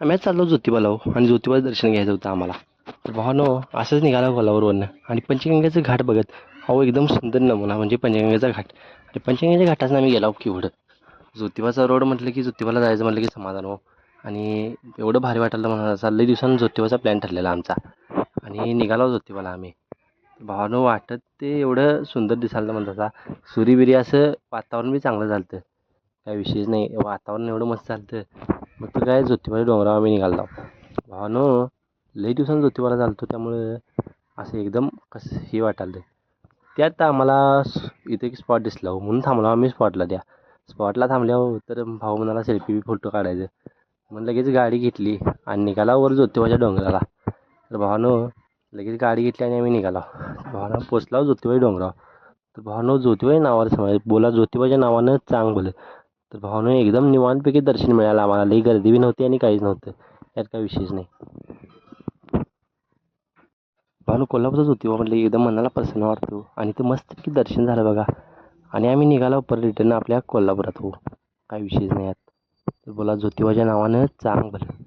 आम्ही चाललो ज्योतिबालाव हो आणि ज्योतिबाचं दर्शन घ्यायचं होतं आम्हाला. तर भावानो असंच निघाला कोल्हावरवरनं आणि पंचगंगेचं घाट बघत अहो एकदम सुंदर नमुना म्हणजे पंचगंगेचा घाट. आणि पंचगंगेच्या घाटाचं आम्ही गेलो की एवढं ज्योतिबाचा रोड म्हटलं की ज्योतिबाला जायचं म्हटलं की समाधान हो. आणि एवढं भारी वाटलं म्हणा चाललंय दिवसानं ज्योतिबाचा प्लॅन ठरलेला आमचा. आणि निघालो ज्योतिबाला आम्ही. भावानो वाटत ते एवढं सुंदर दिसायला म्हणतात सुरीबिरी असं वातावरण बी चांगलं झालं काय विशेष नाही वातावरण एवढं मस्त झालं मग तर काय ज्योतिबाच्या डोंगरावर आम्ही निघालो. भावानो लई दिवसांनी ज्योतिबाला चालतो त्यामुळं असं एकदम कसं हे वाटालं त्यात आम्हाला इथे एक स्पॉट दिसला हो म्हणून थांबलो आम्ही स्पॉटला त्या. स्पॉटला थांबल्यावर हो, तर भाऊ म्हणाला सेल्फी बी फोटो काढायचं. मग लगेच गाडी घेतली आणि निघाला वर ज्योतिबाच्या डोंगराला. तर भावानो लगेच गाडी घेतली आणि आम्ही निघालो. भावानं पोचला हो ज्योतिबाई डोंगरावर. तर भावानो ज्योतिबाई नावाला समज बोला ज्योतिबाच्या नावानं चांग बोल. तर भावानं एकदम निवांतपैकी दर्शन मिळालं आम्हाला. लई गर्दी बी नव्हती आणि काहीच नव्हतं. यात काही विशेष नाही. भानू कोल्हापूरच होती ज्योतिबा म्हटलं एकदम मनाला प्रसन्न वाटतो. आणि ते मस्तपैकी दर्शन झालं बघा. आणि आम्ही निघालो पर रिटर्न आपल्या कोल्हापुरात हो. काही विशेष नाही यात. तर बोला ज्योतिबाच्या नावानं चांग भलं